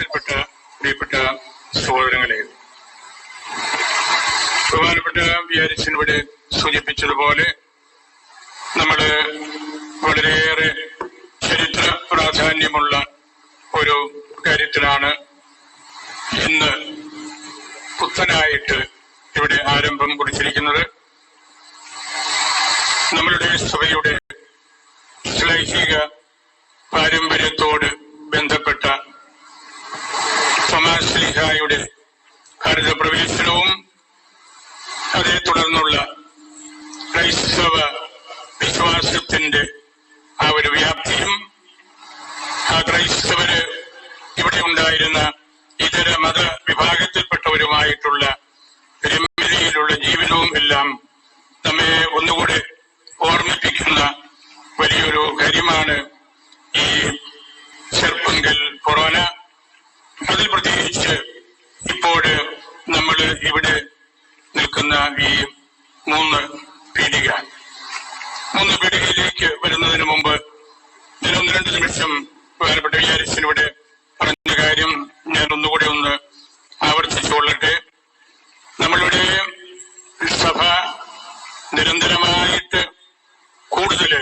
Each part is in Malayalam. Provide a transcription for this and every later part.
വിഭാഗത്തിൽപ്പെട്ട പ്രിയപ്പെട്ട സഹോദരങ്ങളെ ബഹുമാനപ്പെട്ട വിചാരിച്ചൻ ഇവിടെ സൂചിപ്പിച്ചതുപോലെ നമ്മൾ വളരെയേറെ ചരിത്ര പ്രാധാന്യമുള്ള ഒരു കാര്യത്തിലാണ് ഇന്ന് പുത്തനായിട്ട് ഇവിടെ ആരംഭം കുറിച്ചിരിക്കുന്നത്. നമ്മളുടെ സഭയുടെ ശ്ലൈഹിക പാരമ്പര്യത്തോട് ബന്ധപ്പെട്ട തോമാസ് ലിഹായുടെ ഭാരത പ്രവേശനവും അതേ തുടർന്നുള്ള ക്രൈസ്തവ വിശ്വാസത്തിന്റെ ആ ഒരു വ്യാപ്തിയും ആ ക്രൈസ്തവര് ഇവിടെ ഉണ്ടായിരുന്ന ഇതര മത വിഭാഗത്തിൽപ്പെട്ടവരുമായിട്ടുള്ള രമ്യതയിലുള്ള ജീവിതവും എല്ലാം നമ്മെ ഒന്നുകൂടെ ഓർമ്മിപ്പിക്കുന്ന വലിയൊരു കാര്യമാണ് ഈ ചെറുപ്പങ്കൽ കൊറോന അതിൽ പ്രത്യേകിച്ച് ഇപ്പോൾ നമ്മൾ ഇവിടെ നിൽക്കുന്ന ഈ മൂന്ന് പീടിക. മൂന്ന് പീടികയിലേക്ക് വരുന്നതിന് മുമ്പ് ഞാൻ രണ്ട് നിമിഷം വേറെപ്പെട്ട വിചാരിച്ചതിലൂടെ പറഞ്ഞ കാര്യം ഞാൻ ഒന്നുകൂടി ഒന്ന് ആവർത്തിച്ചുകൊള്ളട്ടെ നമ്മളുടെ സഭ നിരന്തരമായിട്ട് കൂടുതൽ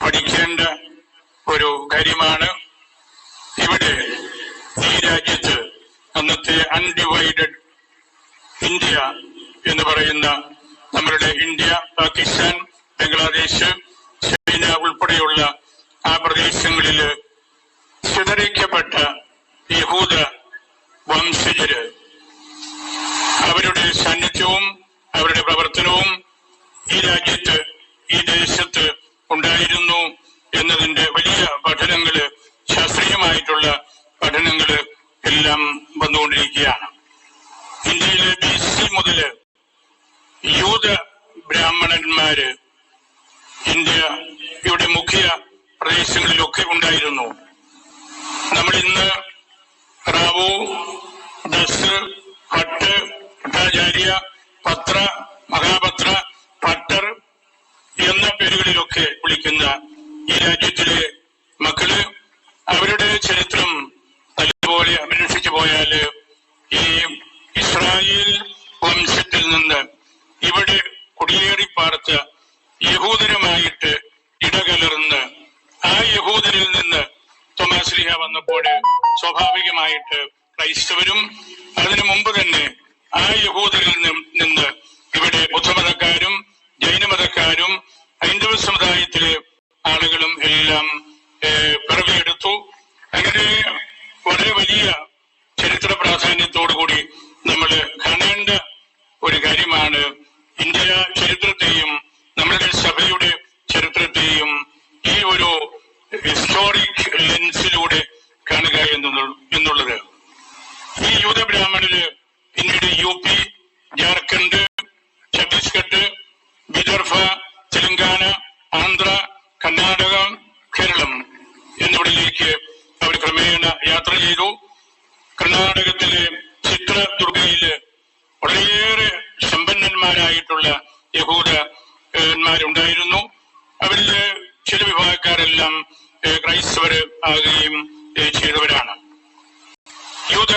പഠിക്കേണ്ട ഒരു കാര്യമാണ്. ഇവിടെ രാജ്യത്ത് അന്നത്തെ അൺഡിവൈഡഡ് ഇന്ത്യ എന്ന് പറയുന്ന നമ്മളുടെ ഇന്ത്യ പാകിസ്ഥാൻ ബംഗ്ലാദേശ് ചൈന ഉൾപ്പെടെയുള്ള ആ പ്രദേശങ്ങളിൽ ചിതറിക്കപ്പെട്ട യഹൂദ വംശജര് അവരുടെ സാന്നിധ്യവും അവരുടെ പ്രവർത്തനവും ഈ രാജ്യത്ത് ഈ ദേശത്ത് ഉണ്ടായിരുന്നു എന്നതിന്റെ വലിയ പഠനങ്ങൾ ശാസ്ത്രീയമായിട്ടുള്ള പഠനങ്ങൾ എല്ലാം വന്നുകൊണ്ടിരിക്കുകയാണ്. ഇന്ത്യയിലെ ബി സി മുതൽ യൂത ബ്രാഹ്മണന്മാര് ഇന്ത്യയുടെ മുഖ്യ പ്രദേശങ്ങളിലൊക്കെ ഉണ്ടായിരുന്നു. നമ്മൾ ഇന്ന് റാവു ദസ് ഭട്ട് ഭട്ടാചാര്യ പത്ര മഹാപത്ര ഭട്ടർ എന്ന പേരുകളിലൊക്കെ വിളിക്കുന്ന ഈ രാജ്യത്തിലെ മക്കൾ അവരുടെ ചരിത്രം നല്ലപോലെ അന്വേഷിച്ചു പോയാൽ ഈ ഇസ്രായേൽ വംശത്തിൽ നിന്ന് ഇവിടെ കുടിയേറി പാർത്ത യഹൂദരുമായിട്ട് ഇടകലർന്ന് ആ യഹൂദരിൽ നിന്ന് തൊമാശ്ലിഹ വന്നപ്പോൾ സ്വാഭാവികമായിട്ട് ക്രൈസ്തവരും അതിനു മുമ്പ് തന്നെ ആ യഹൂദരിൽ നിന്ന് ഇവിടെ ബുദ്ധമതക്കാരും ജൈനമതക്കാരും ഹൈന്ദവ സമുദായത്തിലെ ആളുകളും എല്ലാം പിറവിയെടുത്തു. അങ്ങനെ വലിയ ചരിത്ര പ്രാധാന്യത്തോടു കൂടി നമ്മൾ കാണേണ്ട ഒരു കാര്യമാണ് ഇന്ത്യ ചരിത്രത്തെയും നമ്മളുടെ സഭയുടെ ചരിത്രത്തെയും ഈ ഒരു ഹിസ്റ്റോറിക് ലെൻസിലൂടെ കാണുക എന്നുള്ളത്. ഈ യൂത ബ്രാഹ്മണര് പിന്നീട് യു പി ജാർഖണ്ഡ് ഛത്തീസ്ഗഡ് വിദർഭ തെലങ്കാന ആന്ധ്ര കർണാടക കേരളം എന്നിവിടേക്ക് അവർ ക്രമേണ യാത്ര ചെയ്തു. കർണാടകത്തിലെ ചിത്രദുർഗയിൽ വളരെയേറെ സമ്പന്നന്മാരായിട്ടുള്ള യഹൂദന്മാരുണ്ടായിരുന്നു. അവരിൽ ചില വിഭാഗക്കാരെല്ലാം ക്രൈസ്തവർ ആകുകയും ഏഹ്, ചെയ്തവരാണ് യൂത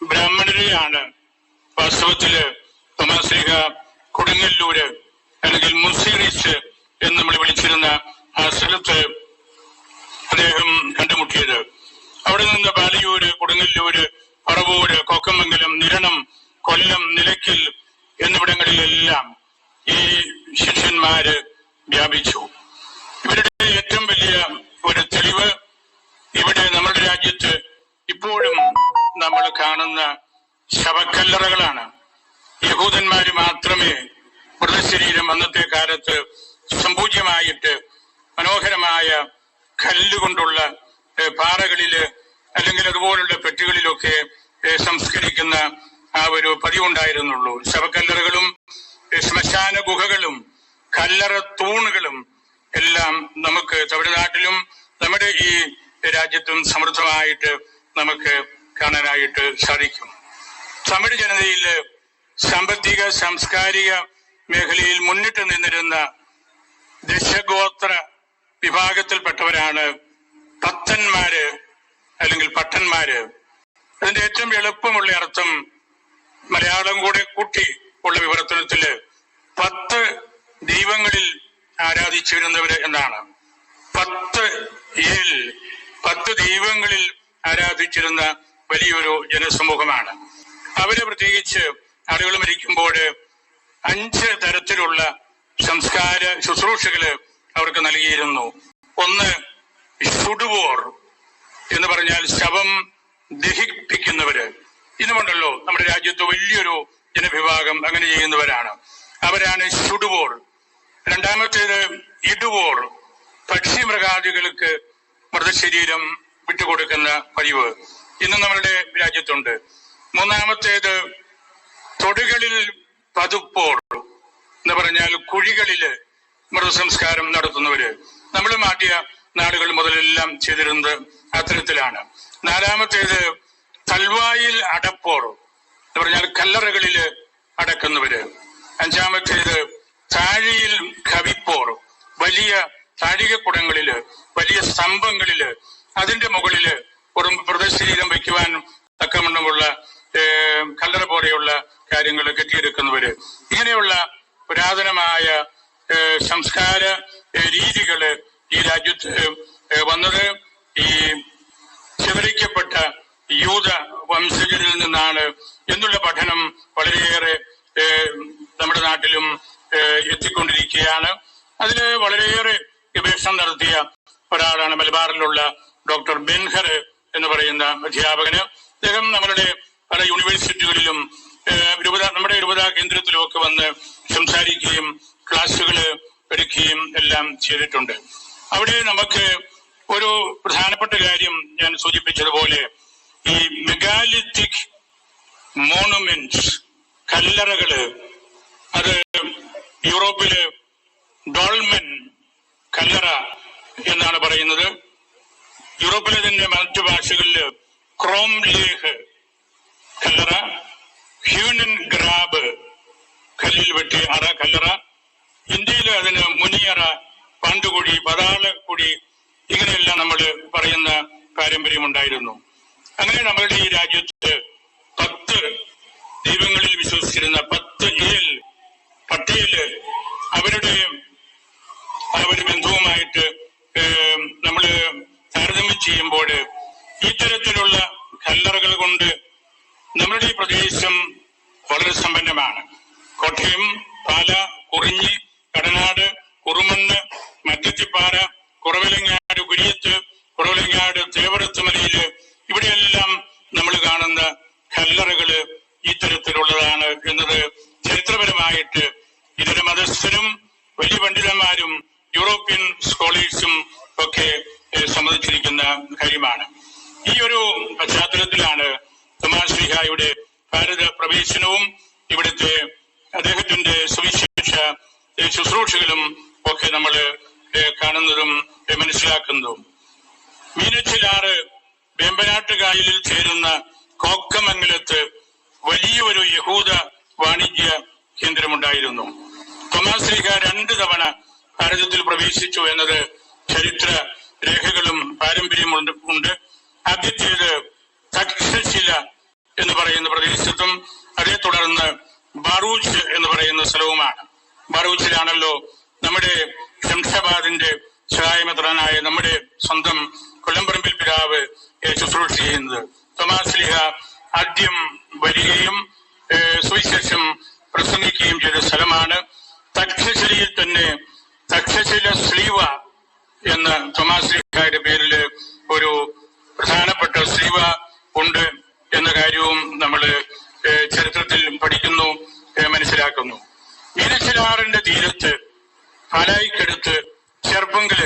ബ്രാഹ്മണരെയാണ് വാസ്തവത്തിൽ തോമാശ്രീക കൊടുങ്ങല്ലൂര് അല്ലെങ്കിൽ മുസീറീസ് എന്ന് നമ്മൾ വിളിച്ചിരുന്ന ആ സ്ഥലത്ത് അദ്ദേഹം കണ്ടുമുട്ടിയത് അവിടെ നിന്ന് പാലയൂര് കൊടുങ്ങല്ലൂര് കോക്കമംഗലം നിരണം കൊല്ലം നിലയ്ക്കൽ എന്നിവിടങ്ങളിലെല്ലാം ഈ ശിഷ്യന്മാര് വ്യാപിച്ചു. ഇവരുടെ ഏറ്റവും വലിയ ഒരു തെളിവ് ഇവിടെ നമ്മുടെ രാജ്യത്ത് ഇപ്പോഴും നമ്മൾ കാണുന്ന ശവക്കല്ലറകളാണ്. യഹൂദന്മാര് മാത്രമേ മൃതശരീരം അന്നത്തെ കാലത്ത് സമ്പൂജ്യമായിട്ട് മനോഹരമായ കല്ലുകൊണ്ടുള്ള പാറകളിൽ അല്ലെങ്കിൽ അതുപോലുള്ള പെട്ടികളിലൊക്കെ സംസ്കരിക്കുന്ന ആ ഒരു പതിവുണ്ടായിരുന്നുള്ളൂ. ശവക്കല്ലറുകളും ശ്മശാന ഗുഹകളും കല്ലറ തൂണുകളും എല്ലാം നമുക്ക് തമിഴ്നാട്ടിലും നമ്മുടെ ഈ രാജ്യത്തും സമൃദ്ധമായിട്ട് നമുക്ക് കാണാനായിട്ട് സാധിക്കും. തമിഴ് ജനതയിൽ സാമ്പത്തിക സാംസ്കാരിക മേഖലയിൽ മുന്നിട്ട് നിന്നിരുന്ന ദശഗോത്ര വിഭാഗത്തിൽപ്പെട്ടവരാണ് പത്തന്മാര് അല്ലെങ്കിൽ പട്ടന്മാര്. അതിന്റെ ഏറ്റവും എളുപ്പമുള്ള അർത്ഥം മലയാളം കൂടെ കൂട്ടി ഉള്ള വിവർത്തനത്തിൽ പത്ത് ദൈവങ്ങളിൽ ആരാധിച്ചിരുന്നവര് എന്നാണ്. പത്ത് ഏൽ പത്ത് ദൈവങ്ങളിൽ ആരാധിച്ചിരുന്ന വലിയൊരു ജനസമൂഹമാണ്. അവർ പ്രത്യേകിച്ച് ആളുകൾ മരിക്കുമ്പോൾ അഞ്ച് തരത്തിലുള്ള സംസ്കാര ശുശ്രൂഷകൾ അവർക്ക് നൽകിയിരുന്നു. ഒന്ന് ഷുഡുവോർ എന്ന് പറഞ്ഞാൽ ശവം ദഹിപ്പിക്കുന്നവര്. ഇന്നുമുണ്ടല്ലോ നമ്മുടെ രാജ്യത്ത് വലിയൊരു ജനവിഭാഗം അങ്ങനെ ചെയ്യുന്നവരാണ്. അവരാണ് ചുടുപോൾ രണ്ടാമത്തേത് ഇടുവോർ പക്ഷിമൃഗാദികൾക്ക് മൃതശരീരം വിട്ടുകൊടുക്കുന്ന പതിവ് ഇന്ന് നമ്മളുടെ രാജ്യത്തുണ്ട്. മൂന്നാമത്തേത് തൊടുകളിൽ പതുപ്പോൾ എന്ന് പറഞ്ഞാൽ കുഴികളിൽ മൃതസംസ്കാരം നടത്തുന്നവര്. നമ്മൾ മാറ്റിയ നാടുകൾ മുതലെല്ലാം ചെയ്തിരുന്നത് അത്തരത്തിലാണ്. നാലാമത്തേത് തൽവായിൽ അടപ്പോർ എന്ന് പറഞ്ഞാൽ കല്ലറകളിൽ അടക്കുന്നവര്. അഞ്ചാമത്തേത് താഴിയിൽ കവിപ്പോർ. വലിയ താഴികക്കുടങ്ങളിൽ വലിയ സ്തംഭങ്ങളിൽ അതിന്റെ മുകളിൽ ഒരു പ്രദർശനീരം വയ്ക്കുവാൻ തക്കമണ്ണമുള്ള കല്ലറ പോലെയുള്ള കാര്യങ്ങൾ കെട്ടിയെടുക്കുന്നവര് ഇങ്ങനെയുള്ള പുരാതനമായ സംസ്കാര രീതികൾ ഈ രാജ്യത്ത് വന്നത് ഈ ചിതറിക്കപ്പെട്ട യൂത വംശജരിൽ നിന്നാണ് എന്നുള്ള പഠനം വളരെയേറെ നമ്മുടെ നാട്ടിലും എത്തിക്കൊണ്ടിരിക്കുകയാണ്. അതിന് വളരെയേറെ ഗവേഷണം നടത്തിയ ഒരാളാണ് മലബാറിലുള്ള ഡോക്ടർ ബെൻഹർ എന്ന് പറയുന്ന അധ്യാപകന്. അദ്ദേഹം നമ്മളുടെ പല യൂണിവേഴ്സിറ്റികളിലും രൂപത നമ്മുടെ രൂപതാ കേന്ദ്രത്തിലും ഒക്കെ വന്ന് സംസാരിക്കുകയും ക്ലാസ്സുകൾ എടുക്കുകയും എല്ലാം ചെയ്തിട്ടുണ്ട്. അവിടെ നമുക്ക് ഒരു പ്രധാനപ്പെട്ട കാര്യം ഞാൻ സൂചിപ്പിച്ചതുപോലെ ഈ മെഗാലിത്തിക് മോണുമെന്റ്സ് കല്ലറകൾ അത് യൂറോപ്പിൽ ഡോൾമെൻ കല്ലറ എന്നാണ് പറയുന്നത്. യൂറോപ്പിലെ തന്നെ മറ്റു ഭാഷകളിൽ ക്രോം ലേഹ് കല്ലറ ഹ്യൂനൻ ഗ്രാബ് കല്ലിൽ വെട്ടി അറ കല്ലറ ഇന്ത്യയിൽ അതിന് മുനിയറ പാണ്ടുകുടി പതാളക്കുടി ഇങ്ങനെയെല്ലാം നമ്മൾ പറയുന്ന പാരമ്പര്യമുണ്ടായിരുന്നു. അങ്ങനെ നമ്മളുടെ ഈ രാജ്യത്ത് പത്ത് ദൈവങ്ങളിൽ വിശ്വസിച്ചിരുന്ന പത്ത് ഏൽ പട്ടേൽ അവരുടെ ആ ഒരു ബന്ധവുമായിട്ട് നമ്മൾ താരതമ്യം ചെയ്യുമ്പോൾ ഇത്തരത്തിലുള്ള കല്ലറകൾ കൊണ്ട് നമ്മുടെ ഈ പ്രദേശം വളരെ സമ്പന്നമാണ്. കോട്ടയം പാല കുറിഞ്ഞി കടനാട് കുറുമണ്ണ് മറ്റത്തിപ്പാറ കുറവിലങ്ങാട് കുരിയത്ത് കുറവിലങ്ങാട് തേവറത്ത് മലയിൽ ഇവിടെയെല്ലാം നമ്മൾ കാണുന്ന കല്ലറകൾ ഇത്തരത്തിലുള്ളതാണ് എന്നത് ചരിത്രപരമായിട്ട് ഇതര മതസ്ഥരും വലിയ പണ്ഡിതന്മാരും യൂറോപ്യൻ സ്കോളേഴ്സും ഒക്കെ സമ്മതിച്ചിരിക്കുന്ന കാര്യമാണ്. ഈ ഒരു പശ്ചാത്തലത്തിലാണ് തോമാസ് ശ്രീഹായുടെ ഭാരത പ്രവേശനവും ഇവിടുത്തെ അദ്ദേഹത്തിന്റെ സുവിശേഷ ശുശ്രൂഷകളും ഒക്കെ നമ്മൾ കാണുന്നതും മനസ്സിലാക്കുന്നതും. മീനച്ചിലാറ് വേമ്പനാട്ട് കായലിൽ ചേരുന്ന കോക്കമംഗലത്ത് വലിയൊരു യഹൂദ വാണിജ്യ കേന്ദ്രമുണ്ടായിരുന്നു. തൊമാശ്രീക രണ്ടു തവണ ഭാരതത്തിൽ പ്രവേശിച്ചു എന്നത് ചരിത്ര രേഖകളും പാരമ്പര്യമുണ്ട് ഉണ്ട് ആദ്യത്തേത് തക്ഷശില എന്ന് പറയുന്ന പ്രദേശത്തും അതേ തുടർന്ന് ബറൂച്ച് എന്ന് പറയുന്ന സ്ഥലവുമാണ്. ബറൂച്ചിലാണല്ലോ നമ്മുടെ ശംഷാബാദിന്റെ സഹായമിത്രനായ നമ്മുടെ സ്വന്തം കൊല്ലംപറമ്പിൽ പിതാവ് ശുശ്രൂഷ ചെയ്യുന്നത്. തൊമാസ് ലിഹ ആദ്യം വരികയും സുവിശേഷം പ്രസംഗിക്കുകയും ചെയ്ത സ്ഥലമാണ്. തക്ഷശിലയിൽ തന്നെ തക്ഷശില സ്ലീവ എന്ന തൊമാസ് ലീഹയുടെ പേരിൽ ഒരു പ്രധാനപ്പെട്ട സ്ലീവ ഉണ്ട് എന്ന കാര്യവും നമ്മൾ ചരിത്രത്തിൽ പഠിക്കുന്നു മനസ്സിലാക്കുന്നു. ഇരച്ചിലാറിന്റെ തീരത്ത് പാലായിക്കടുത്ത് ചെറുപ്പങ്കിൽ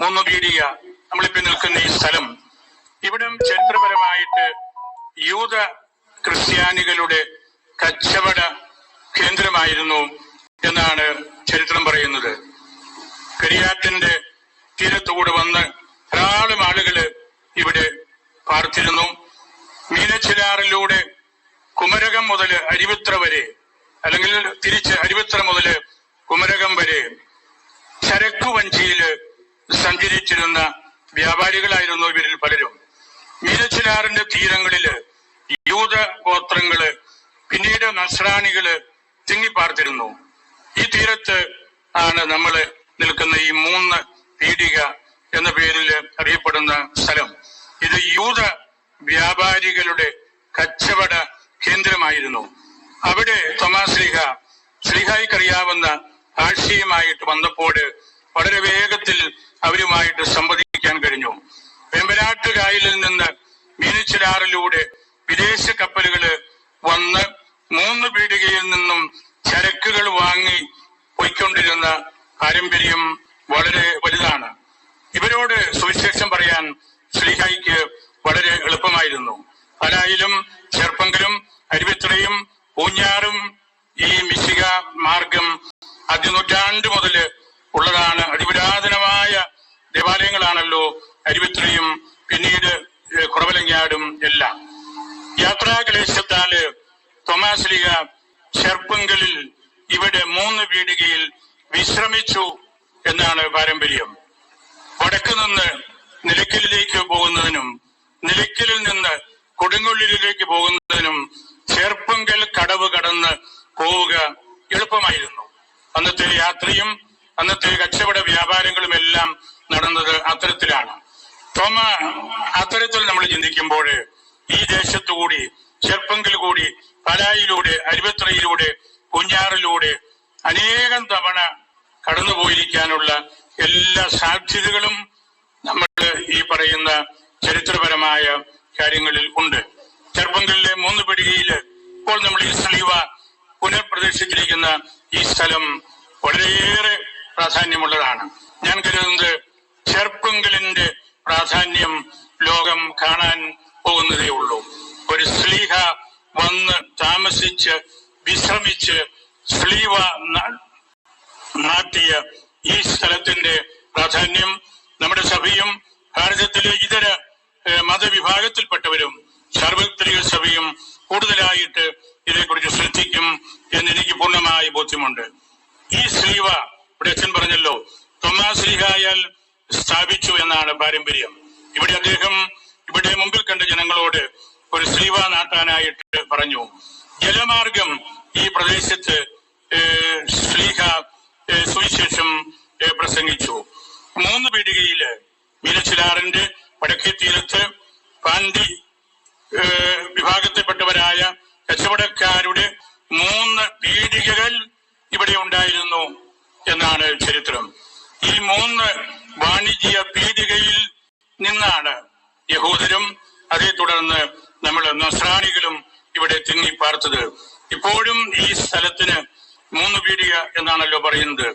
മൂന്ന് പീടിക നമ്മളിപ്പോ നിൽക്കുന്ന ഈ സ്ഥലം. ഇവിടം ചരിത്രപരമായിട്ട് യൂത ക്രിസ്ത്യാനികളുടെ കച്ചവട കേന്ദ്രമായിരുന്നു എന്നാണ് ചരിത്രം പറയുന്നത്. പെരിയാറ്റിന്റെ തീരത്തുകൂടെ വന്ന് ധാരാളം ആളുകൾ ഇവിടെ പാർത്തിരുന്നു. മീനച്ചിലാറിലൂടെ കുമരകം മുതൽ അരിവിത്ര വരെ അല്ലെങ്കിൽ തിരിച്ച് അരിവിത്ര മുതൽ കുമരകം വരെ ചരക്കു വഞ്ചിയിൽ സഞ്ചരിച്ചിരുന്ന വ്യാപാരികളായിരുന്നു ഇവരിൽ പലരും. മീനച്ചിലാറിന്റെ തീരങ്ങളിൽ യൂത ഗോത്രങ്ങൾ പിന്നീട് നസ്രാണികൾ തിങ്ങിപ്പാർത്തിരുന്നു. ഈ തീരത്ത് ആണ് നമ്മൾ നിൽക്കുന്ന ഈ മൂന്ന് പീഡിക എന്ന പേരിൽ അറിയപ്പെടുന്ന സ്ഥലം. ഇത് യൂത വ്യാപാരികളുടെ കച്ചവട കേന്ദ്രമായിരുന്നു. അവിടെ തൊമാ ശ്രീഹ ശ്രീഹായിക്കറിയാവുന്ന ആശയമായിട്ട് വന്നപ്പോൾ വളരെ വേഗത്തിൽ അവരുമായിട്ട് സംവദിക്കാൻ കഴിഞ്ഞു. വെമ്പനാട്ട് കായലിൽ നിന്ന് മീനച്ചിലാറിലൂടെ വിദേശ കപ്പലുകൾ വന്ന് മൂന്ന് പീടികയിൽ നിന്നും ചരക്കുകൾ വാങ്ങി പോയിക്കൊണ്ടിരുന്ന പാരമ്പര്യം വളരെ വലുതാണ്. ഇവരോട് സുവിശേഷം പറയാൻ ശ്രീഹായിക്ക് വളരെ എളുപ്പമായിരുന്നു. പലായിലും ചെർപ്പങ്കലും അരുവിത്രയും പൂഞ്ഞാറും ഈ മിശിക മാർഗം ആദ്യനൂറ്റാണ്ട് മുതൽ ഉള്ളതാണ്. അതിപുരാതനമായ ദേവാലയങ്ങളാണല്ലോ അരുവിത്രയും പിന്നീട് കുറവലങ്ങാടും എല്ലാം. യാത്രാക്ലേശത്താൽ തോമാസ് ലീഗ ചെർപ്പങ്കലിൽ ഇവിടെ മൂന്ന് പീടികയിൽ വിശ്രമിച്ചു എന്നാണ് പാരമ്പര്യം. വടക്ക് നിന്ന് നിലയ്ക്കലിലേക്ക് പോകുന്നതിനും നിലയ്ക്കലിൽ നിന്ന് കൊടുങ്ങുള്ളിലേക്ക് പോകുന്നതിനും ചേർപ്പങ്കൽ കടവ് കടന്ന് പോവുക എളുപ്പമായിരുന്നു. അന്നത്തെ യാത്രയും അന്നത്തെ കച്ചവട വ്യാപാരങ്ങളും എല്ലാം നടന്നത് അത്തരത്തിലാണ്. തോമ അത്തരത്തിൽ നമ്മൾ ചിന്തിക്കുമ്പോൾ ഈ ദേശത്തുകൂടി കൂടി ചെർപ്പങ്കിൽ കൂടി പലായിലൂടെ അരുവത്രയിലൂടെ കുഞ്ഞാറിലൂടെ അനേകം തവണ കടന്നുപോയിരിക്കാനുള്ള എല്ലാ സാധ്യതകളും നമ്മൾ ഈ പറയുന്ന ചരിത്രപരമായ കാര്യങ്ങളിൽ ഉണ്ട്. ചെറുപ്പങ്കലിലെ മൂന്ന് പിടികയിൽ ഇപ്പോൾ നമ്മൾ ഈ സ്ലീവ പുനർപ്രതിഷ്ഠിച്ചിരിക്കുന്ന ഈ സ്ഥലം വളരെയേറെ പ്രാധാന്യമുള്ളതാണ്. ഞാൻ കരുതുന്നത് ചെർപ്പുങ്കലിന്റെ പ്രാധാന്യം ലോകം കാണാൻ പോകുന്നതേ ഉള്ളൂ. ഒരു സ്ലീഹ വന്ന് താമസിച്ച് വിശ്രമിച്ച് സ്ലീവ നാട്ടിയ ഈ സ്ഥലത്തിന്റെ പ്രാധാന്യം നമ്മുടെ സഭയും ഭാരതത്തിലെ ഇതര മതവിഭാഗത്തിൽപ്പെട്ടവരും സാർവത്രിക സഭയും കൂടുതലായിട്ട് ഇതേക്കുറിച്ച് ശ്രദ്ധിക്കും എന്ന് എനിക്ക് പൂർണമായി ബോധ്യമുണ്ട്. ഈ സ്ലീവ ഇവിടെ അച്ഛൻ പറഞ്ഞല്ലോ തോമാസ് ശ്രീഹായാൽ സ്ഥാപിച്ചു എന്നാണ് പാരമ്പര്യം. ഇവിടെ അദ്ദേഹം ഇവിടെ മുമ്പിൽ കണ്ട ജനങ്ങളോട് ഒരു സ്ലീവ നാട്ടാനായിട്ട് പറഞ്ഞു. ജലമാർഗം ഈ പ്രദേശത്ത് ശ്രീഹ സുവിശേഷം പ്രസംഗിച്ചു. മൂന്ന് പീടികയിൽ മീനച്ചിലാറിന്റെ വടക്കേ തീരത്ത് പാണ്ഡി വിഭാഗത്തിൽപ്പെട്ടവരായ കച്ചവടക്കാരുടെ മൂന്ന് പീടികകൾ ഇവിടെ ഉണ്ടായിരുന്നു എന്നാണ് ചരിത്രം. ഈ മൂന്ന് വാണിജ്യ പീടികയിൽ നിന്നാണ് യഹൂദരും അതേ തുടർന്ന് നമ്മൾ നസ്രാണികളും ഇവിടെ തിങ്ങി പാർത്തത്. ഇപ്പോഴും ഈ സ്ഥലത്തിന് മൂന്ന് പീടിക എന്നാണല്ലോ പറയുന്നത്.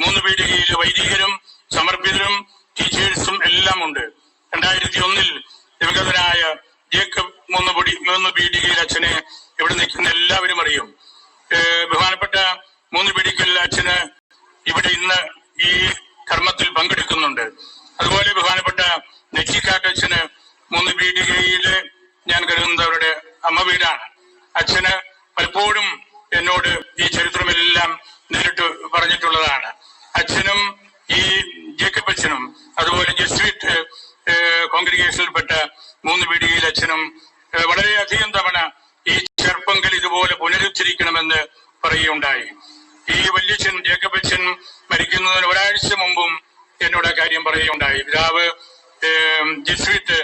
മൂന്ന് പീടികയിൽ വൈദികരും സമർപ്പിതരും ടീച്ചേഴ്സും എല്ലാം ഉണ്ട്. രണ്ടായിരത്തി ഒന്നിൽ ദിവഗതനായ ജേക്കബ് മൂന്ന് പൊടി മൂന്ന് അച്ഛനെ ഇവിടെ നിൽക്കുന്ന എല്ലാവരും അറിയും. ബഹുമാനപ്പെട്ട മൂന്ന് പിടിക്കൽ അച്ഛന് ഇവിടെ ഇന്ന് ഈ കർമ്മത്തിൽ പങ്കെടുക്കുന്നുണ്ട്. അതുപോലെ ബഹുമാനപ്പെട്ട നെച്ചിക്കാട്ടച്ഛന് മൂന്ന് പീടികയിൽ ഞാൻ കരുതുന്നത് അവരുടെ അമ്മ വീടാണ്. അച്ഛന് പലപ്പോഴും എന്നോട് ഈ ചരിത്രമെല്ലാം നേരിട്ട് പറഞ്ഞിട്ടുള്ളതാണ്. അച്ഛനും ഈ ജേക്കബ് അച്ഛനും അതുപോലെ ജസ്വിറ്റ് കോൺഗ്രിഗേഷനിൽപ്പെട്ട മൂന്ന് പീടികയിൽ അച്ഛനും വളരെയധികം തവണ പുനരുദ്ധരിക്കണമെന്ന് പറയുകയുണ്ടായി. ഈ വല്യച്ഛൻ അച്ഛൻ മരിക്കുന്നതിന് ഒരാഴ്ച മുമ്പും എന്നോട് ആ കാര്യം പറയുകയുണ്ടായി. പിതാവ് ജസ്വിത്ത്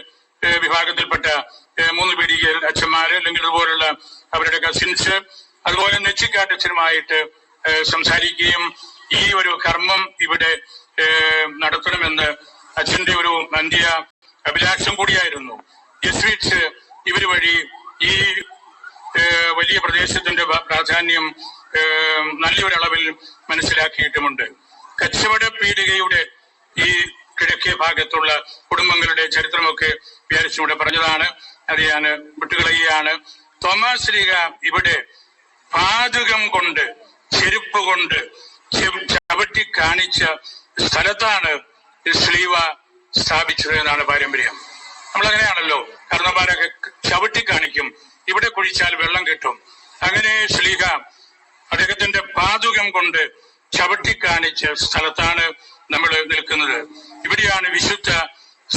വിഭാഗത്തിൽപ്പെട്ട മൂന്ന് പീടികയിൽ അച്ഛന്മാര് അല്ലെങ്കിൽ അതുപോലുള്ള അവരുടെ കസിൻസ് അതുപോലെ നെച്ചിക്കാട്ടച്ഛനുമായിട്ട് സംസാരിക്കുകയും ഈ ഒരു കർമ്മം ഇവിടെ നടത്തണമെന്ന് അച്ഛന്റെ ഒരു അന്ത്യ അഭിലാഷം കൂടിയായിരുന്നു. ജസ്വിറ്റ്സ് ഇവർ വഴി ഈ വലിയ പ്രദേശത്തിന്റെ പ്രാധാന്യം നല്ലൊരളവിൽ മനസ്സിലാക്കിയിട്ടുമുണ്ട്. കച്ചവട പീടികയുടെ ഈ കിഴക്കേ ഭാഗത്തുള്ള കുടുംബങ്ങളുടെ ചരിത്രമൊക്കെ വിചാരിച്ചുകൂടെ പറഞ്ഞതാണ് അത് ഞാൻ വിട്ടുകളയുകയാണ്. തോമാസ് ലീഗ ഇവിടെ പാതകം കൊണ്ട് ചെരുപ്പ് കൊണ്ട് ചവിട്ടി കാണിച്ച സ്ഥലത്താണ് ശ്രീവ സ്ഥാപിച്ചത് എന്നാണ് പാരമ്പര്യം. നമ്മളങ്ങനെയാണല്ലോ കർണന്മാരൊക്കെ ചവിട്ടി കാണിക്കും ഇവിടെ കുഴിച്ചാൽ വെള്ളം കിട്ടും. അങ്ങനെ ശ്ലീഹ അദ്ദേഹത്തിന്റെ പാതുകം കൊണ്ട് ചവിട്ടി കാണിച്ച സ്ഥലത്താണ് നമ്മൾ നിൽക്കുന്നത്. ഇവിടെയാണ് വിശുദ്ധ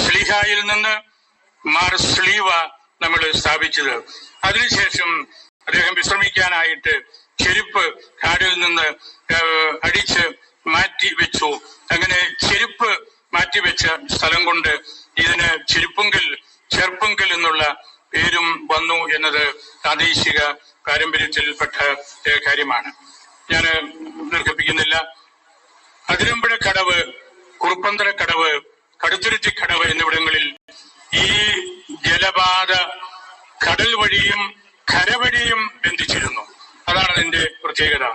ശ്ലീഹായിൽ നിന്ന് മാർ സ്ലീവ നമ്മൾ സ്ഥാപിച്ചത്. അതിനുശേഷം അദ്ദേഹം വിശ്രമിക്കാനായിട്ട് ചെരുപ്പ് കാടിൽ നിന്ന് അടിച്ച് മാറ്റി വെച്ചു. അങ്ങനെ ചെരുപ്പ് മാറ്റിവെച്ച സ്ഥലം കൊണ്ട് ഇതിന് ചെരുപ്പുങ്കൽ ചെറുപ്പുങ്കിൽ എന്നുള്ള പേരും വന്നു എന്നത് പ്രാദേശിക പാരമ്പര്യത്തിൽപ്പെട്ട കാര്യമാണ്. ഞാൻ ദീർഘിപ്പിക്കുന്നില്ല. അതിരമ്പുഴ കടവ് കുറുപ്പന്തര കടവ് കടുത്തുരുത്തി കടവ് എന്നിവിടങ്ങളിൽ ഈ ജലപാത കടൽ വഴിയും കരവഴിയും ബന്ധിച്ചിരുന്നു. അതാണ് അതിന്റെ പ്രത്യേകത.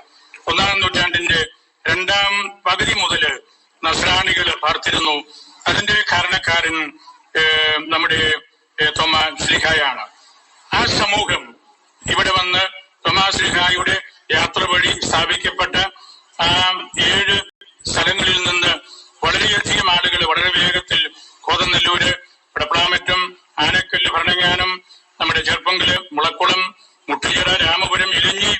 ഒന്നാം നൂറ്റാണ്ടിന്റെ രണ്ടാം പകുതി മുതൽ നസ്രാണികൾ പാർത്തിരുന്നു. അതിന്റെ കാരണക്കാരൻ നമ്മുടെ ഏഹ്, ലിഹായാണ് ആ സമൂഹം ഇവിടെ വന്ന് തോമാസ് ലിഹായുടെ യാത്ര വഴി സ്ഥാപിക്കപ്പെട്ട ആ ഏഴ് സ്ഥലങ്ങളിൽ നിന്ന് വളരെയധികം ആളുകൾ വളരെ വേഗത്തിൽ കോതനെല്ലൂര് പടപ്പളാമറ്റം ആനക്കല്ല് ഭരണങ്ങാനം നമ്മുടെ ചെറുപ്പങ്കൽ മുളക്കുളം മുട്ടിയറ രാമപുരം ഇലഞ്ഞി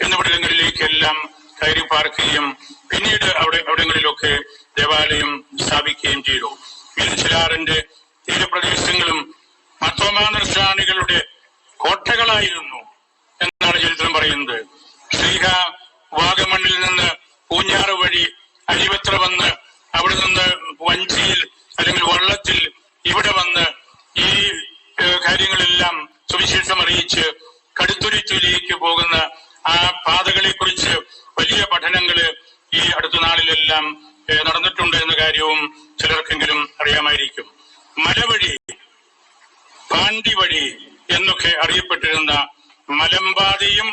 എന്നിവിടങ്ങളിലേക്കെല്ലാം കയറി പാർക്കുകയും പിന്നീട് അവിടെ അവിടങ്ങളിലൊക്കെ ദേവാലയം സ്ഥാപിക്കുകയും ചെയ്തു. മീനച്ചിലാറിന്റെ തീരപ്രദേശങ്ങളും മത്തോമാനർശാണികളുടെ കോട്ടകളായിരുന്നു എന്നാണ് ചരിത്രം പറയുന്നത്. ശ്രീഹ വാഗമണ്ണിൽ നിന്ന് പൂഞ്ഞാറ് വഴി അരിവത്ര വന്ന് അവിടെ നിന്ന് വഞ്ചിയിൽ അല്ലെങ്കിൽ വള്ളത്തിൽ ഇവിടെ വന്ന് ഈ കാര്യങ്ങളെല്ലാം സുവിശേഷം അറിയിച്ച് കടുത്തുരുത്തിലേക്ക് പോകുന്ന ആ പാതകളെ കുറിച്ച് വലിയ പഠനങ്ങൾ ഈ അടുത്ത നാളിലെല്ലാം നടന്നിട്ടുണ്ട് എന്ന കാര്യവും ചിലർക്കെങ്കിലും അറിയാമായിരിക്കും. മലവഴി പാണ്ടി വഴി എന്നൊക്കെ അറിയപ്പെട്ടിരുന്ന മലമ്പാതയും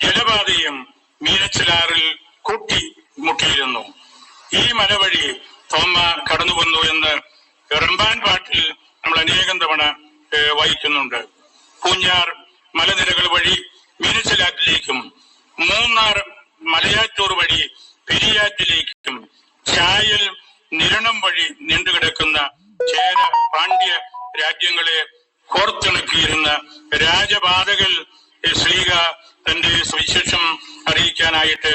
ജലപാതയും മീനച്ചിലാറിൽ കൂട്ടി മുട്ടിയിരുന്നു. ഈ മലവഴി തോമ കടന്നു വന്നു എന്ന് റംബാൻ പാട്ടിൽ നമ്മൾ അനേകം തവണ വായിക്കുന്നുണ്ട്. പൂഞ്ഞാർ മലനിരകൾ വഴി മീനച്ചിലാറ്റിലേക്കും മൂന്നാർ മലയാറ്റൂർ വഴി പെരിയാറ്റിലേക്കും ചായൽ നിരണം വഴി നീണ്ടുകിടക്കുന്ന ചേര പാണ്ഡ്യ രാജ്യങ്ങളെ കോർത്തിണക്കിയിരുന്ന രാജപാതകൾ ശ്രീക തന്റെ സുവിശേഷം അറിയിക്കാനായിട്ട്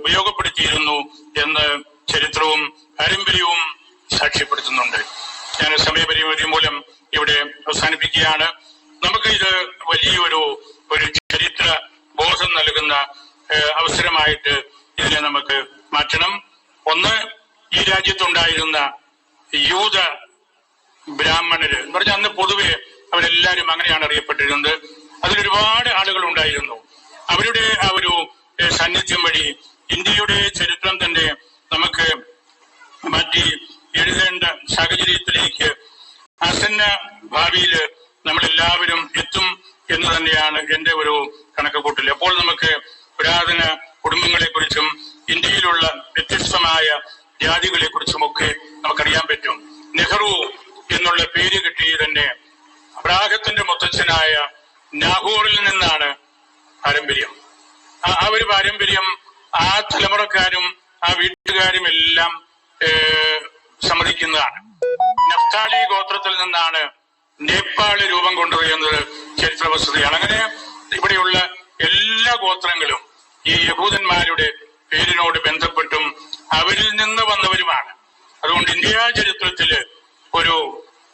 ഉപയോഗപ്പെടുത്തിയിരുന്നു എന്ന് ചരിത്രവും പാരമ്പര്യവും സാക്ഷ്യപ്പെടുത്തുന്നുണ്ട്. ഞാൻ സമയപരിമിതി മൂലം ഇവിടെ അവസാനിപ്പിക്കുകയാണ്. നമുക്ക് ഇത് വലിയൊരു ഒരു ചരിത്ര ബോധം നൽകുന്ന അവസരമായിട്ട് ഇതിനെ നമുക്ക് മാറ്റണം. ഒന്ന് ഈ രാജ്യത്തുണ്ടായിരുന്ന യൂത ബ്രാഹ്മണര് എന്ന് പറഞ്ഞാൽ അന്ന് പൊതുവെ അവരെല്ലാരും അങ്ങനെയാണ് അറിയപ്പെട്ടിരുന്നത്. അതിലൊരുപാട് ആളുകൾ ഉണ്ടായിരുന്നു. അവരുടെ ആ ഒരു സാന്നിധ്യം വഴി ഇന്ത്യയുടെ ചരിത്രം തന്നെ നമുക്ക് മാറ്റി എഴുതേണ്ട സാഹചര്യത്തിലേക്ക് ആസന്ന ഭാവിയിൽ നമ്മളെല്ലാവരും എത്തും എന്ന് തന്നെയാണ് എന്റെ ഒരു കണക്കുകൂട്ടൽ. അപ്പോൾ നമുക്ക് പുരാതന കുടുംബങ്ങളെ കുറിച്ചും ഇന്ത്യയിലുള്ള വ്യത്യസ്തമായ ജാതികളെ കുറിച്ചുമൊക്കെ നമുക്കറിയാൻ പറ്റും. നെഹ്റു എന്നുള്ള പേര് കിട്ടിയ തന്നെ അബ്രാഹത്തിന്റെ മുത്തച്ഛനായ നാഹൂറിൽ നിന്നാണ് പാരമ്പര്യം. ആ ഒരു പാരമ്പര്യം ആ തലമുറക്കാരും ആ വീട്ടുകാരും എല്ലാം സമ്മതിക്കുന്നതാണ്. നഫ്താലി ഗോത്രത്തിൽ നിന്നാണ് നേപ്പാൾ രൂപം കൊണ്ടത് എന്നത് ചരിത്ര വസ്തുതയാണ് അങ്ങനെ ഇവിടെയുള്ള എല്ലാ ഗോത്രങ്ങളും ഈ യഹൂദന്മാരുടെ പേരിനോട് ബന്ധപ്പെട്ടും അവരിൽ നിന്ന് വന്നവരുമാണ്. അതുകൊണ്ട് ഇന്ത്യ ചരിത്രത്തിൽ ഒരു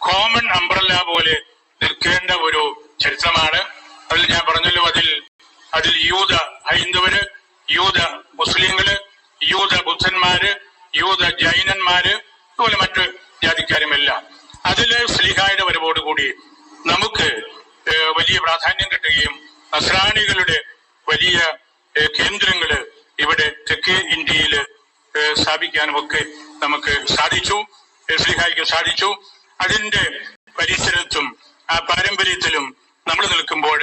കോമൺ അംബ്രല്ല പോലെ നിൽക്കേണ്ട ഒരു ചരിത്രമാണ്. അതിൽ ഞാൻ പറഞ്ഞല്ലോ അതിൽ അതിൽ യൂത ഹൈന്ദവര് യൂത മുസ്ലിങ്ങൾ യൂത ബുദ്ധന്മാര് യൂത ജൈനന്മാര് അതുപോലെ മറ്റ് ജാതിക്കാരുമെല്ലാം. അതിൽ സ്ലിഹായുടെ വരവോടുകൂടി നമുക്ക് വലിയ പ്രാധാന്യം കിട്ടുകയും നസ്രാണികളുടെ വലിയ കേന്ദ്രങ്ങൾ ഇവിടെ തെക്കേ ഇന്ത്യയിൽ സ്ഥാപിക്കാനും ഒക്കെ നമുക്ക് സാധിച്ചു. സ്ലിഹായിക്ക് സാധിച്ചു. അതിന്റെ പരിസരത്തും ആ പാരമ്പര്യത്തിലും നമ്മൾ നിൽക്കുമ്പോൾ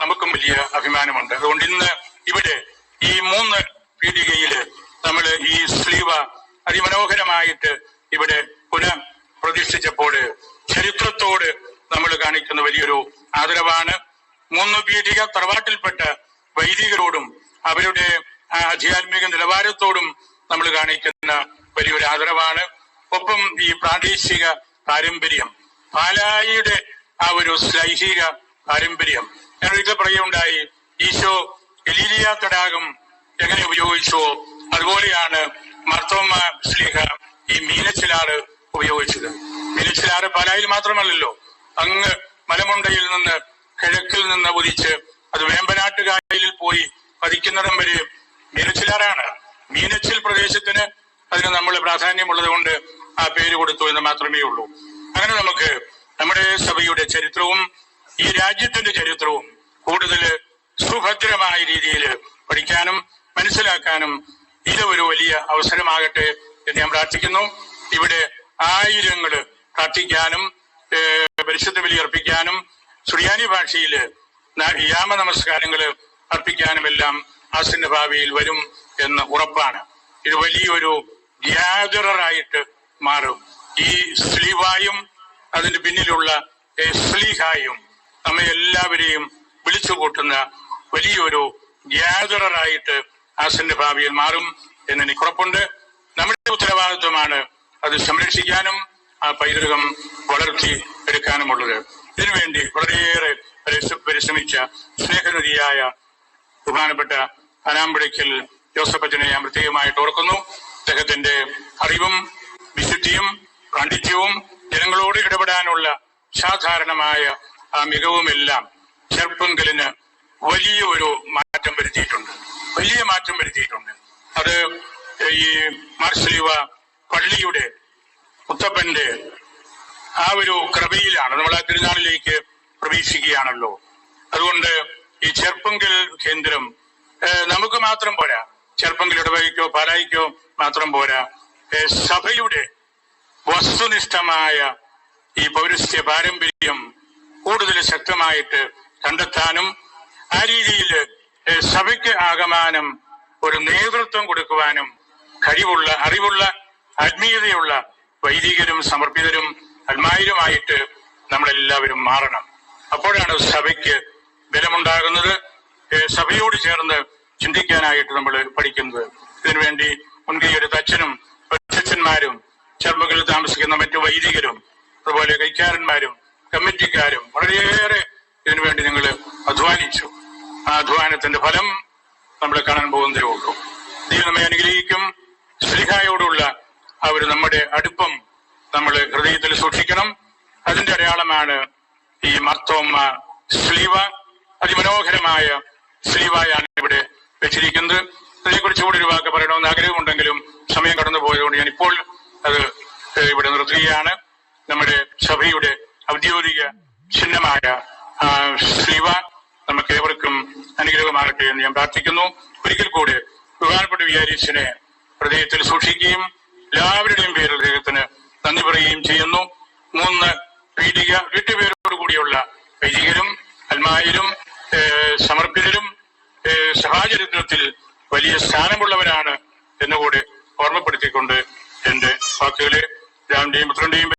നമുക്കും വലിയ അഭിമാനമുണ്ട്. അതുകൊണ്ട് ഇന്ന് ഇവിടെ ഈ മൂന്ന് പീഠികയിൽ നമ്മൾ ഈ സ്ലീവ അതിമനോഹരമായിട്ട് ഇവിടെ പുനഃ പ്രതിഷ്ഠിച്ചപ്പോൾ ചരിത്രത്തോട് നമ്മൾ കാണിക്കുന്ന വലിയൊരു ആദരവാണ്. മൂന്ന് പീഠിക തറവാട്ടിൽപ്പെട്ട വൈദികരോടും അവരുടെ ആധ്യാത്മിക നിലവാരത്തോടും നമ്മൾ കാണിക്കുന്ന വലിയൊരു ആദരവാണ്. ഒപ്പം ഈ പ്രാദേശിക പാരമ്പര്യം. പാലായിയുടെ ആ ഒരു ശ്ലൈഹിക പാരമ്പര്യം. ഒരിക്കൽ പറയുകയുണ്ടായി ഈശോ എലീലിയ തടാകം എങ്ങനെ ഉപയോഗിച്ചുവോ അതുപോലെയാണ് മർത്തോമ ശ്ലീഹ ഈ മീനച്ചിലാറ് ഉപയോഗിച്ചത്. മീനച്ചിലാറ് പാലായിൽ മാത്രമല്ലല്ലോ അങ്ങ് മലമുണ്ടയിൽ നിന്ന് കിഴക്കിൽ നിന്ന് ഉദിച്ച് അത് വേമ്പനാട്ടുകായലിൽ പോയി പതിക്കുന്നിടം വരെ മീനച്ചിലാറാണ് മീനച്ചിൽ പ്രദേശത്തിന് അതിന് നമ്മൾ പ്രാധാന്യമുള്ളത് കൊണ്ട് ആ പേര് കൊടുത്തു എന്ന് മാത്രമേ ഉള്ളൂ. അങ്ങനെ നമുക്ക് നമ്മുടെ സഭയുടെ ചരിത്രവും ഈ രാജ്യത്തിന്റെ ചരിത്രവും കൂടുതൽ സുഭദ്രമായ രീതിയിൽ പഠിക്കാനും മനസ്സിലാക്കാനും ഇത് ഒരു വലിയ അവസരമാകട്ടെ എന്ന് ഞാൻ പ്രാർത്ഥിക്കുന്നു. ഇവിടെ ആയിരങ്ങൾ പ്രാർത്ഥിക്കാനും പരിശുദ്ധ ബലി അർപ്പിക്കാനും സുറിയാനി ഭാഷയിൽ യാമ നമസ്കാരങ്ങൾ അർപ്പിക്കാനുമെല്ലാം ആസിന്റെ ഭാവിയിൽ വരും എന്ന് ഉറപ്പാണ്. ഇത് വലിയൊരു ഗ്യാദറായിട്ട് മാറും. ഈ സ്ലീവായും അതിന്റെ പിന്നിലുള്ള സ്ലീഹായും നമ്മെ എല്ലാവരെയും വിളിച്ചു കൂട്ടുന്ന വലിയൊരു ഗ്യാദറായിട്ട് ആസിന്റെ ഭാവിയിൽ മാറും എന്ന് എനിക്ക് ഉറപ്പുണ്ട് നമ്മുടെ ഉത്തരവാദിത്വമാണ് അത് സംരക്ഷിക്കാനും ആ പൈതൃകം വളർത്തി എടുക്കാനുമുള്ളത്. ഇതിനുവേണ്ടി വളരെയേറെ പരിശ്ര- പരിശ്രമിച്ച സ്നേഹനിധിയായ ബഹുമാനപ്പെട്ട അനാമ്പുഴയ്ക്കൽ ജോസഫച്ചനെ ഞാൻ പ്രത്യേകമായിട്ട് ഓർക്കുന്നു. അദ്ദേഹത്തിന്റെ അറിവും വിശുദ്ധിയും പാണ്ഡിത്യവും ജനങ്ങളോട് ഇടപെടാനുള്ള സാധാരണമായ ആ മികവുമെല്ലാം ചെറുപ്പങ്കലിന് വലിയ ഒരു മാറ്റം വരുത്തിയിട്ടുണ്ട്. വലിയ മാറ്റം വരുത്തിയിട്ടുണ്ട്. അത് ഈ മാർസലിവ പള്ളിയുടെ മുത്തപ്പന്റെ ആ ഒരു കൃപയിലാണ്. നമ്മൾ ആ തിരുനാളിലേക്ക് പ്രവേശിക്കുകയാണല്ലോ. അതുകൊണ്ട് ഈ ചെറുപ്പങ്കൽ കേന്ദ്രം നമുക്ക് മാത്രം പോരാ. ചെറുപ്പങ്കൽ ഇടവകയ്ക്കോ പാലായിക്കോ മാത്രം പോരാ. സഭയുടെ വസ്തുനിഷ്ഠമായ ഈ പൗരസ്ത്യ പാരമ്പര്യം കൂടുതൽ ശക്തമായിട്ട് കണ്ടെത്താനും ആ രീതിയിൽ സഭയ്ക്ക് ആകമാനം ഒരു നേതൃത്വം കൊടുക്കുവാനും കഴിവുള്ള അറിവുള്ള ആത്മീയതയുള്ള വൈദികരും സമർപ്പിതരും അന്മാരുമായിട്ട് നമ്മളെല്ലാവരും മാറണം. അപ്പോഴാണ് സഭയ്ക്ക് ബലമുണ്ടാകുന്നത്. സഭയോട് ചേർന്ന് ചിന്തിക്കാനായിട്ട് നമ്മൾ പഠിക്കുന്നത്. ഇതിനുവേണ്ടി മുൻകൈയെടുത്ത അച്ഛനും അച്ഛന്മാരും ചെറുപ്പകളിൽ താമസിക്കുന്ന മറ്റു വൈദികരും അതുപോലെ കൈക്കാരന്മാരും കമ്മിറ്റിക്കാരും വളരെയേറെ ഇതിനുവേണ്ടി നിങ്ങൾ അധ്വാനിച്ചു. ആ അധ്വാനത്തിന്റെ ഫലം നമ്മൾ കാണാൻ പോകുന്നതേ ഉള്ളൂ. ദൈവം നമ്മെ അനുഗ്രഹിക്കും. ശ്രീഹായോടുള്ള ആ ഒരു നമ്മുടെ അടുപ്പം നമ്മൾ ഹൃദയത്തിൽ സൂക്ഷിക്കണം. അതിന്റെ അടയാളമാണ് ഈ മർത്തോമ്മ സ്ലീവ. അതിമനോഹരമായ സ്ലീവായാണ് ഇവിടെ വെച്ചിരിക്കുന്നത്. അതിനെക്കുറിച്ച് കൂടി ഒരു വാക്ക് പറയണമെന്ന് ആഗ്രഹമുണ്ടെങ്കിലും സമയം കടന്നു പോയതുകൊണ്ട് ഞാൻ ഇപ്പോൾ അത് ഇവിടെ നിർത്തുകയാണ്. നമ്മുടെ സഭയുടെ ഔദ്യോഗിക ചിഹ്നമായ സ്ലീവ നമുക്ക് ഏവർക്കും അനുഗ്രഹമാകട്ടെ എന്ന് ഞാൻ പ്രാർത്ഥിക്കുന്നു. ഒരിക്കൽ കൂടി ബഹുമാനപ്പെട്ട വിചാരിച്ചിനെ ഹൃദയത്തിൽ സൂക്ഷിക്കുകയും എല്ലാവരുടെയും പേരിൽ അദ്ദേഹത്തിന് നന്ദി പറയുകയും ചെയ്യുന്നു. മൂന്ന് പീഡിക വീട്ടുപേരോട് കൂടിയുള്ള വൈദികരും അൽമായരും സമർപ്പിതരും ഏഹ്, സഭാചരിത്രത്തിൽ വലിയ സ്ഥാനമുള്ളവരാണ് എന്നുകൂടി ഓർമ്മപ്പെടുത്തിക്കൊണ്ട് എന്റെ വാക്കുകളെ രാമന്റെയും പുത്രന്റെയും